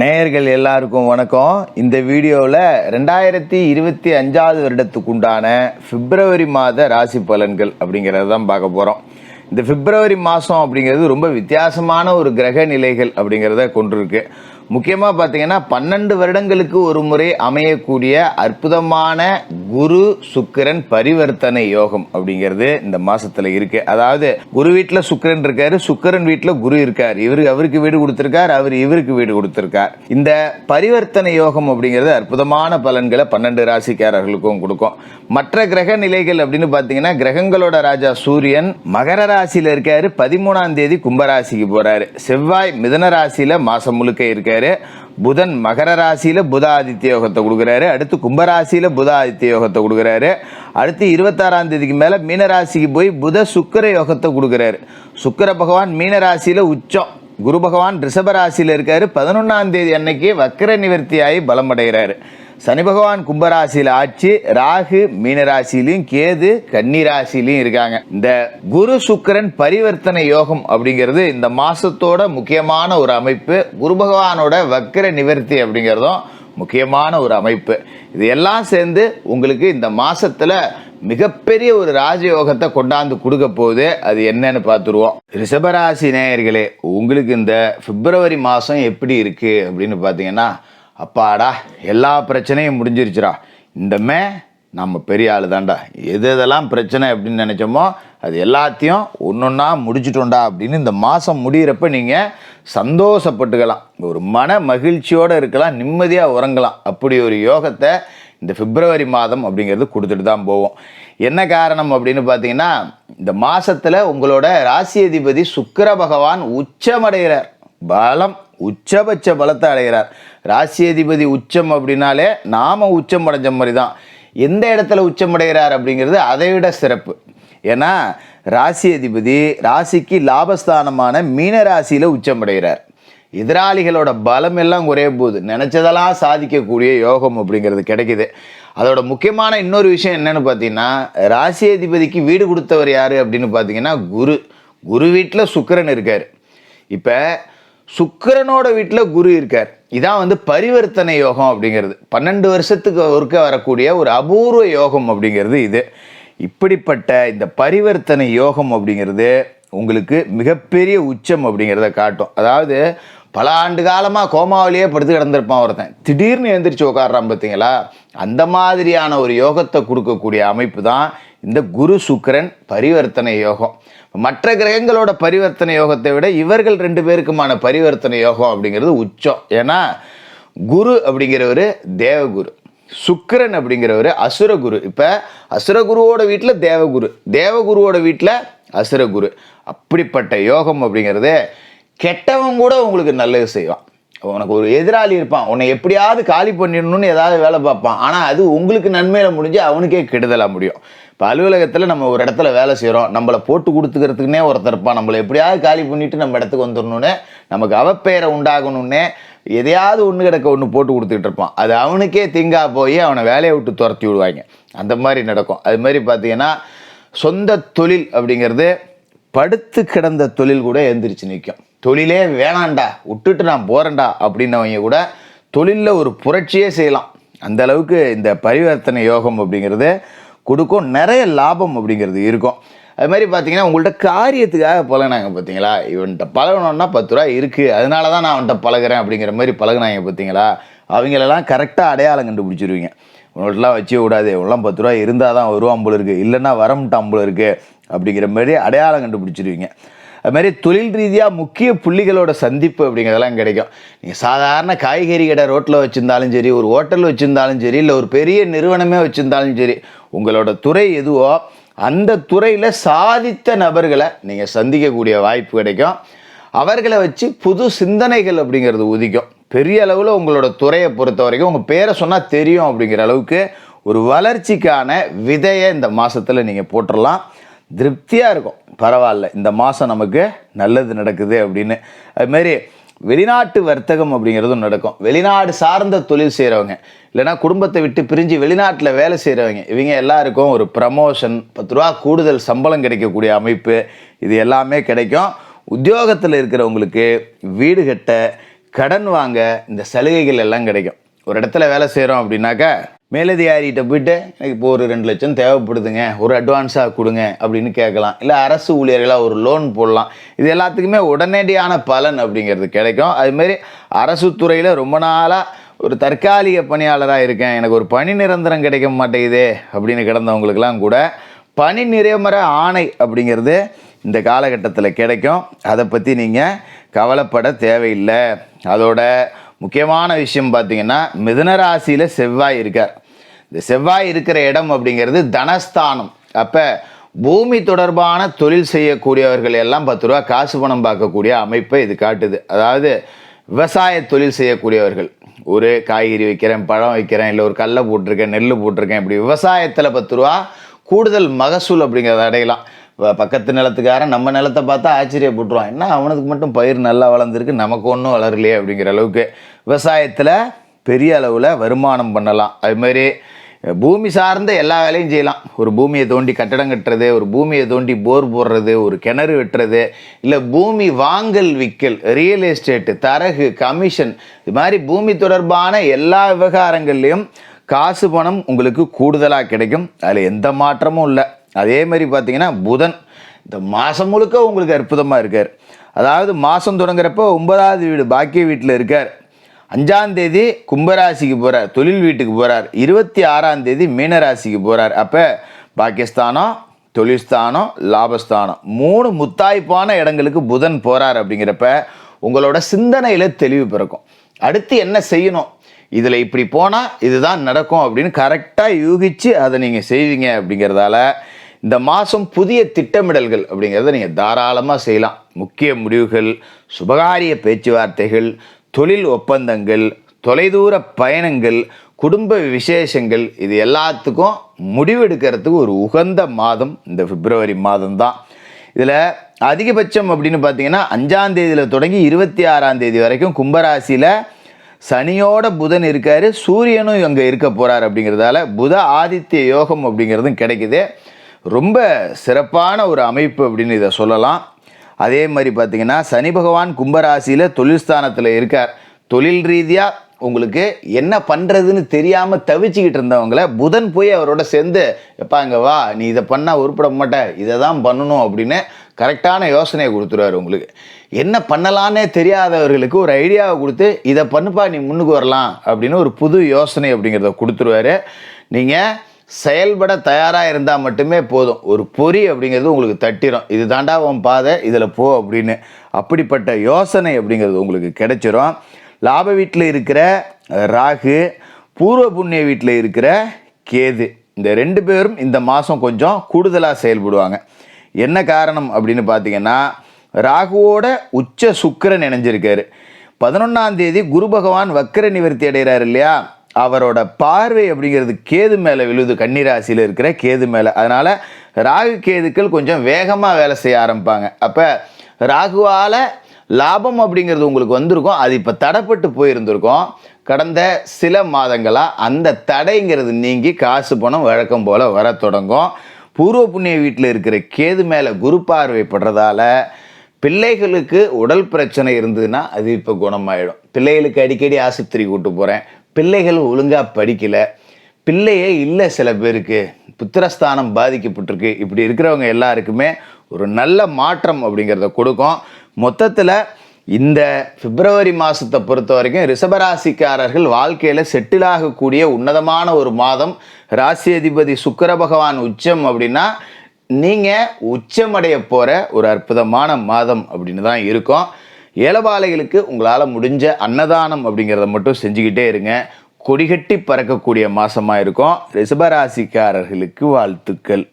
நேயர்கள் எல்லாருக்கும் வணக்கம். இந்த வீடியோவில் ரெண்டாயிரத்தி இருபத்தி அஞ்சாவது வருடத்துக்கு உண்டான பிப்ரவரி மாத ராசி பலன்கள் அப்படிங்கிறத தான் பார்க்க போகிறோம் இந்த பிப்ரவரி மாதம் அப்படிங்கிறது ரொம்ப வித்தியாசமான ஒரு கிரக நிலைகள் அப்படிங்கிறத கொண்டிருக்கு. முக்கியமாக பார்த்தீங்கன்னா பன்னெண்டு வருடங்களுக்கு ஒரு முறை அமையக்கூடிய அற்புதமான குரு சுக்கிரன் பரிவர்த்தனை யோகம் அப்படிங்கிறது இந்த மாசத்துல இருக்கு. அதாவது குரு வீட்டில் சுக்கிரன் இருக்காரு சுக்கிரன் வீட்டில் குரு இருக்கார். இவரு அவருக்கு வீடு கொடுத்திருக்கார் அவர் இவருக்கு வீடு கொடுத்திருக்கார். இந்த பரிவர்த்தனை யோகம் அப்படிங்கிறது அற்புதமான பலன்களை பன்னெண்டு ராசிக்காரர்களுக்கும் கொடுக்கும். மற்ற கிரக நிலைகள் அப்படின்னு பார்த்தீங்கன்னா கிரகங்களோட ராஜா சூரியன் மகர ராசியில் இருக்காரு பதிமூணாம் தேதி கும்பராசிக்கு போறாரு. செவ்வாய் மிதன ராசியில மாசம் முழுக்க இருக்காரு. புதன் மகர ராசியில புத ஆதித்ய யோகத்தை கொடுக்குறாரு. அடுத்து கும்பராசியில புத ஆதித்ய யோகத்தை கொடுக்குறாரு. அடுத்து இருபத்தாறாம் தேதிக்கு மேல மீனராசிக்கு போய் புத சுக்கர யோகத்தை கொடுக்குறாரு. சுக்கர பகவான் மீனராசியில் உச்சம். குரு பகவான் ரிஷபராசியில் இருக்காரு. பதினொன்னாம் தேதி அன்னைக்கு வக்கர நிவர்த்தியாகி பலம் அடைகிறாரு சனி பகவான் கும்பராசியில் ஆட்சி ராகு மீனராசிலையும் கேது கன்னிராசிலையும் இருக்காங்க. இந்த குரு சுக்கிரன் பரிவர்த்தனை யோகம் அப்படிங்கிறது இந்த மாசத்தோட முக்கியமான ஒரு அமைப்பு. குரு பகவானோட வக்கர நிவர்த்தி அப்படிங்கிறதும் முக்கியமான ஒரு அமைப்பு. இது எல்லாம் சேர்ந்து உங்களுக்கு இந்த மாசத்துல மிகப்பெரிய ஒரு ராஜயோகத்தை கொண்டாந்து கொடுக்க போகுது. அது என்னன்னு பார்த்துருவோம். ரிஷபராசி நேயர்களே உங்களுக்கு இந்த பிப்ரவரி மாதம் எப்படி இருக்கு அப்படின்னு பார்த்தீங்கன்னா அப்பாடா எல்லா பிரச்சனையும் முடிஞ்சிருச்சுடா. இந்தமே நம்ம பெரிய ஆள் தான்டா எது எதெல்லாம் பிரச்சனை அப்படின்னு நினச்சோமோ அது எல்லாத்தையும் ஒன்றா முடிச்சிட்டோம்டா அப்படின்னு இந்த மாதம் முடிகிறப்ப நீங்கள் சந்தோஷப்பட்டுக்கலாம். ஒரு மன மகிழ்ச்சியோடு இருக்கலாம் நிம்மதியாக உறங்கலாம். அப்படி ஒரு யோகத்தை இந்த பிப்ரவரி மாதம் அப்படிங்கிறது கொடுத்துட்டு தான் போவோம். என்ன காரணம் அப்படின்னு பார்த்தீங்கன்னா இந்த மாதத்தில் உங்களோட ராசி அதிபதி சுக்கர பகவான் உச்சமடைகிறார். பலம் உச்சபட்ச பலத்தை அடைகிறார். ராசி அதிபதி உச்சம் அப்படின்னாலே நாம உச்சம் அடைஞ்ச மாதிரி தான். எந்த இடத்துல உச்சம் அடைகிறார் அப்படிங்கிறது அதை விட சிறப்பு. ஏன்னா ராசி அதிபதி ராசிக்கு லாபஸ்தானமான மீன ராசியில் உச்சம் அடைகிறார். எதிராளிகளோட பலம் எல்லாம் குறைய போகுது நினைச்சதெல்லாம் சாதிக்கக்கூடிய யோகம் அப்படிங்கிறது கிடைக்குது. அதோட முக்கியமான இன்னொரு விஷயம் என்னன்னு பார்த்தீங்கன்னா ராசி அதிபதிக்கு வீடு கொடுத்தவர் யாரு அப்படின்னு பார்த்தீங்கன்னா குரு. குரு வீட்டில் சுக்கிரன் இருக்கார். இப்போ சுக்கிரனோட வீட்டில் குரு இருக்கார். இதான் வந்து பரிவர்த்தனை யோகம் அப்படிங்கிறது. பன்னெண்டு வருஷத்துக்கு ஒருக்க வரக்கூடிய ஒரு அபூர்வ யோகம் அப்படிங்கிறது இது. இப்படிப்பட்ட இந்த பரிவர்த்தனை யோகம் அப்படிங்கிறது உங்களுக்கு மிகப்பெரிய உச்சம் அப்படிங்கிறத காட்டும். அதாவது பல ஆண்டு காலமாக கோமாவிலேயே படுத்து கிடந்திருப்பான் ஒருத்தன். திடீர்னு எழுந்திரிச்சு உட்காடுறான் பார்த்தீங்களா? அந்த மாதிரியான ஒரு யோகத்தை கொடுக்கக்கூடிய அமைப்பு தான் இந்த குரு சுக்கிரன் பரிவர்த்தனை யோகம். மற்ற கிரகங்களோட பரிவர்த்தனை யோகத்தை விட இவர்கள் ரெண்டு பேருக்குமான பரிவர்த்தனை யோகம் அப்படிங்கிறது உச்சம். ஏன்னா குரு அப்படிங்கிறவர் தேவகுரு. சுக்கரன் அப்படிங்கிறவர் அசுரகுரு. இப்போ அசுரகுருவோட வீட்டில் தேவகுரு. தேவகுருவோட வீட்டில் அசுரகுரு. அப்படிப்பட்ட யோகம் அப்படிங்கிறது கெட்டவன் கூட உங்களுக்கு நல்லது செய்வான். உனக்கு ஒரு எதிராளி இருப்பான். உன்னை எப்படியாவது காலி பண்ணிடணும்னு ஏதாவது வேலை பார்ப்பான். ஆனால் அது உங்களுக்கு நன்மையில் முடிஞ்சு அவனுக்கே கெடுதலாக முடியும். இப்போ அலுவலகத்தில் நம்ம ஒரு இடத்துல வேலை செய்கிறோம் நம்மளை போட்டு கொடுத்துக்கிறதுக்குனே ஒருத்தர் இருப்பான். நம்மளை எப்படியாவது காலி பண்ணிட்டு நம்ம இடத்துக்கு வந்துடணுன்னு நமக்கு அவப்பெயரை உண்டாகணும்னே எதையாவது ஒன்று கிடக்க ஒன்று போட்டு கொடுத்துக்கிட்டு இருப்பான். அது அவனுக்கே திங்கா போய் அவனை வேலையை விட்டு துரத்தி விடுவாங்க. அந்த மாதிரி நடக்கும். அது மாதிரி பார்த்தீங்கன்னா சொந்த தொழில் அப்படிங்கிறது படுத்து கிடந்த தொழில் கூட எந்திரிச்சு நிற்கும் தொழிலே வேணாண்டா விட்டுட்டு நான் போகிறேன்டா அப்படின்னவங்க கூட தொழிலில் ஒரு புரட்சியே செய்யலாம். அந்த அளவுக்கு இந்த பரிவர்த்தனை யோகம் அப்படிங்கிறது கொடுக்கும். நிறைய லாபம் அப்படிங்கிறது இருக்கும். அது மாதிரி பார்த்தீங்கன்னா உங்கள்கிட்ட காரியத்துக்காக பழகினாங்க பார்த்தீங்களா? இவன்கிட்ட பழகணுன்னா பத்து ரூபா இருக்குது அதனால தான் நான் அவன்கிட்ட பழகுறேன் அப்படிங்கிற மாதிரி பழகுனாங்க பார்த்தீங்களா? அவங்களெல்லாம் கரெக்டாக அடையாளம் கண்டுபிடிச்சிருவீங்க. உங்கள்கிட்டலாம் வச்சே விடாது இவெல்லாம் பத்து ரூபா இருந்தால் தான் வருவான் போல இருக்குது இல்லைன்னா வரமுட்டான் போல இருக்குது அப்படிங்கிற மாதிரி அடையாளம் கண்டுபிடிச்சிருவீங்க. அது மாதிரி தொழில் ரீதியாக முக்கிய புள்ளிகளோட சந்திப்பு அப்படிங்கிறதெல்லாம் கிடைக்கும். நீங்கள் சாதாரண காய்கறி கடை ரோட்டில் வச்சுருந்தாலும் சரி ஒரு ஹோட்டல் வச்சுருந்தாலும் சரி இல்லை ஒரு பெரிய நிறுவனமே வச்சுருந்தாலும் சரி உங்களோட துறை எதுவோ அந்த துறையில் சாதித்த நபர்களை நீங்கள் சந்திக்கக்கூடிய வாய்ப்பு கிடைக்கும். அவர்களை வச்சு புது சிந்தனைகள் அப்படிங்கிறது உதிக்கும். பெரிய அளவில் உங்களோட துறையை பொறுத்த வரைக்கும் உங்கள் பேரை சொன்னால் தெரியும் அப்படிங்கிற அளவுக்கு ஒரு வளர்ச்சிக்கான விதையை இந்த மாதத்தில் நீங்கள் போட்டுடலாம் திருப்தியாக இருக்கும். பரவாயில்ல இந்த மாதம் நமக்கு நல்லது நடக்குது அப்படின்னு. அதுமாரி வெளிநாட்டு வர்த்தகம் அப்படிங்கிறதும் நடக்கும். வெளிநாடு சார்ந்த தொழில் செய்கிறவங்க இல்லைன்னா குடும்பத்தை விட்டு பிரிஞ்சு வெளிநாட்டில் வேலை செய்கிறவங்க இவங்க எல்லாருக்கும் ஒரு ப்ரமோஷன் பத்து ரூபா கூடுதல் சம்பளம் கிடைக்கக்கூடிய அமைப்பு இது எல்லாமே கிடைக்கும். உத்தியோகத்தில் இருக்கிறவங்களுக்கு வீடு கட்ட கடன் வாங்க இந்த சலுகைகள் எல்லாம் கிடைக்கும். ஒரு இடத்துல வேலை செய்கிறோம் அப்படின்னாக்கா மேலதிகாரிகிட்ட போயிட்டு எனக்கு இப்போ ஒரு ரெண்டு லட்சம் தேவைப்படுதுங்க ஒரு அட்வான்ஸாக கொடுங்க அப்படின்னு கேட்கலாம். இல்லை அரசு ஊழியர்களாக ஒரு லோன் போடலாம். இது எல்லாத்துக்குமே உடனடியான பலன் அப்படிங்கிறது கிடைக்கும். அதுமாரி அரசு துறையில் ரொம்ப நாளாக ஒரு தற்காலிக பணியாளராக இருக்கேன். எனக்கு ஒரு பணி நிரந்தரம் கிடைக்க மாட்டேங்குதே அப்படின்னு கிடந்தவங்களுக்கெல்லாம் கூட பணி நிரந்தர ஆணை அப்படிங்கிறது இந்த காலகட்டத்தில் கிடைக்கும். அதை பற்றி நீங்கள் கவலைப்பட தேவையில்லை. அதோட முக்கியமான விஷயம் பார்த்தீங்கன்னா மிதுன ராசியில் செவ்வாய் இருக்கார். இந்த செவ்வாய் இருக்கிற இடம் அப்படிங்கிறது தனஸ்தானம். அப்போ பூமி தொடர்பான தொழில் செய்யக்கூடியவர்கள் எல்லாம் பத்து ரூபா காசு பணம் பார்க்கக்கூடிய அமைப்பை இது காட்டுது. அதாவது விவசாய தொழில் செய்யக்கூடியவர்கள். ஒரு காய்கறி வைக்கிறேன் பழம் வைக்கிறேன் இல்லை ஒரு கடலை போட்டிருக்கேன் நெல் போட்டிருக்கேன் இப்படி விவசாயத்தில் பத்து ரூபா கூடுதல் மகசூல் அப்படிங்கிறத அடையலாம். பக்கத்து நிலத்துக்காரன் நம்ம நிலத்தை பார்த்தா ஆச்சரியப்பட்டுருவான். என்ன அவனுக்கு மட்டும் பயிர் நல்லா வளர்ந்துருக்கு நமக்கு ஒன்றும் வளரலையே அப்படிங்கிற அளவுக்கு விவசாயத்தில் பெரிய அளவில் வருமானம் பண்ணலாம். அதுமாரி பூமி சார்ந்த எல்லா வேலையும் செய்யலாம். ஒரு பூமியை தோண்டி கட்டடம் கட்டுறது ஒரு பூமியை தோண்டி போர் போடுறது ஒரு கிணறு வெட்டுறது இல்லை பூமி வாங்கல் விக்கல் ரியல் எஸ்டேட்டு தரகு கமிஷன் இது மாதிரி பூமி தொடர்பான எல்லா விவகாரங்கள்லேயும் காசு பணம் உங்களுக்கு கூடுதலாக கிடைக்கும். அதில் எந்த மாற்றமும் இல்லை. அதே மாதிரி பார்த்தீங்கன்னா புதன் இந்த மாதம் முழுக்க உங்களுக்கு அற்புதமாக இருக்கார். அதாவது மாதம் தொடங்குறப்போ ஒன்பதாவது வீடு பாக்கிய வீட்டில் இருக்கார். அஞ்சாம் தேதி கும்பராசிக்கு போகிறார் தொழில் வீட்டுக்கு போகிறார் இருபத்தி ஆறாம் தேதி மீனராசிக்கு போகிறார் அப்போ பாகிஸ்தானம் தொழில்ஸ்தானம் லாபஸ்தானம் மூணு முத்தாய்ப்பான இடங்களுக்கு புதன் போகிறார் அப்படிங்கிறப்ப உங்களோட சிந்தனையில் தெளிவு பிறக்கும். அடுத்து என்ன செய்யணும்? இதில் இப்படி போனால் இதுதான் நடக்கும் அப்படின்னு கரெக்டாக யூகிச்சு அதை நீங்கள் செய்வீங்க அப்படிங்கிறதால இந்த மாதம் புதிய திட்டமிடல்கள் அப்படிங்கிறத நீங்கள் தாராளமாக செய்யலாம். முக்கிய முடிவுகள் சுபகாரிய பேச்சுவார்த்தைகள் தொழில் ஒப்பந்தங்கள் தொலைதூர பயணங்கள் குடும்ப விசேஷங்கள் இது எல்லாத்துக்கும் முடிவெடுக்கிறதுக்கு ஒரு உகந்த மாதம் இந்த பிப்ரவரி மாதம் தான் இதில் அதிகபட்சம் அப்படின்னு பார்த்தீங்கன்னா அஞ்சாம் தேதியில் தொடங்கி இருபத்தி ஆறாம் தேதி வரைக்கும் கும்பராசியில் சனியோட புதன் இருக்கார் சூரியனும் அங்கே இருக்க போகிறார் அப்படிங்கிறதால புத ஆதித்ய யோகம் அப்படிங்கிறதும் கிடைக்குது. ரொம்ப சிறப்பான ஒரு அமைப்பு அப்படின்னு இதை சொல்லலாம். அதே மாதிரி பார்த்தீங்கன்னா சனி பகவான் கும்பராசியில் தொழில் ஸ்தானத்தில் இருக்கார். தொழில் ரீதியாக உங்களுக்கு என்ன பண்ணுறதுன்னு தெரியாமல் தவிச்சுக்கிட்டு இருந்தவங்கள புதன் போய் அவரோட சேர்ந்து எப்பா இங்கே வா நீ இதை பண்ணால் உருப்பட மாட்ட இதை தான் பண்ணணும் அப்படின்னு கரெக்டான யோசனையை கொடுத்துருவாரு உங்களுக்கு. என்ன பண்ணலான்னே தெரியாதவர்களுக்கு ஒரு ஐடியாவை கொடுத்து இதை பண்ணுப்பா நீ முன்னுக்கு வரலாம் அப்படின்னு ஒரு புது யோசனை அப்படிங்கிறத கொடுத்துருவாரு. நீங்கள் செயல்பட தயாராக இருந்தால் மட்டுமே போதும். ஒரு பொறி அப்படிங்கிறது உங்களுக்கு தட்டிடும் இது தாண்டா உன் பாதை இதில் போ அப்படின்னு. அப்படிப்பட்ட யோசனை அப்படிங்கிறது உங்களுக்கு கிடைச்சிரும். லாப வீட்டில் இருக்கிற ராகு பூர்வ புண்ணிய வீட்டில் இருக்கிற கேது. இந்த ரெண்டு பேரும் இந்த மாதம் கொஞ்சம் கூடுதலாக செயல்படுவாங்க. என்ன காரணம் அப்படின்னு பார்த்தீங்கன்னா ராகுவோட உச்ச சுக்கிரன் இணைஞ்சிருக்காரு. பதினொன்றாம் தேதி குரு பகவான் வக்கர நிவர்த்தி அடைகிறார் இல்லையா? அவரோட பார்வை அப்படிங்கிறது கேது மேலே விழுது கன்னிராசியில் இருக்கிற கேது மேலே. அதனால் ராகு கேதுக்கள் கொஞ்சம் வேகமாக வேலை செய்ய ஆரம்பிப்பாங்க. அப்போ ராகுவால் லாபம் அப்படிங்கிறது உங்களுக்கு வந்திருக்கும். அது இப்போ தடைப்பட்டு போயிருந்திருக்கும். கடந்த சில மாதங்களாக அந்த தடைங்கிறது நீங்கி காசு பணம் வழக்கம் போல் வர தொடங்கும். பூர்வ புண்ணிய வீட்டில் இருக்கிற கேது மேலே குரு பார்வை படுறதால பிள்ளைகளுக்கு உடல் பிரச்சனை இருந்ததுன்னா அது இப்போ குணமாயிடும். பிள்ளைகளுக்கு அடிக்கடி ஆஸ்பத்திரி கூட்டு போகிறேன் பிள்ளைகள் ஒழுங்காக படிக்கலை. பிள்ளையே இல்லை சில பேருக்கு. புத்திரஸ்தானம் பாதிக்கப்பட்டிருக்கு. இப்படி இருக்கிறவங்க எல்லாருக்குமே ஒரு நல்ல மாற்றம் அப்படிங்கிறத கொடுக்கும். மொத்தத்தில் இந்த பிப்ரவரி மாதத்தை பொறுத்த வரைக்கும் ரிஷபராசிக்காரர்கள் வாழ்க்கையில் செட்டில் ஆகக்கூடிய உன்னதமான ஒரு மாதம். ராசி அதிபதி சுக்கிர பகவான் உச்சம் அப்படின்னா நீங்கள் உச்சமடைய போகிற ஒரு அற்புதமான மாதம் அப்படின்னு தான் இருக்கும். ஏலபாலைகளுக்கு உங்களால் முடிஞ்ச அன்னதானம் அப்படிங்கிறத மட்டும் செஞ்சுக்கிட்டே இருங்க. கொடிகட்டி பறக்கக்கூடிய மாதமாக இருக்கும். ரிஷபராசிக்காரர்களுக்கு வாழ்த்துக்கள்.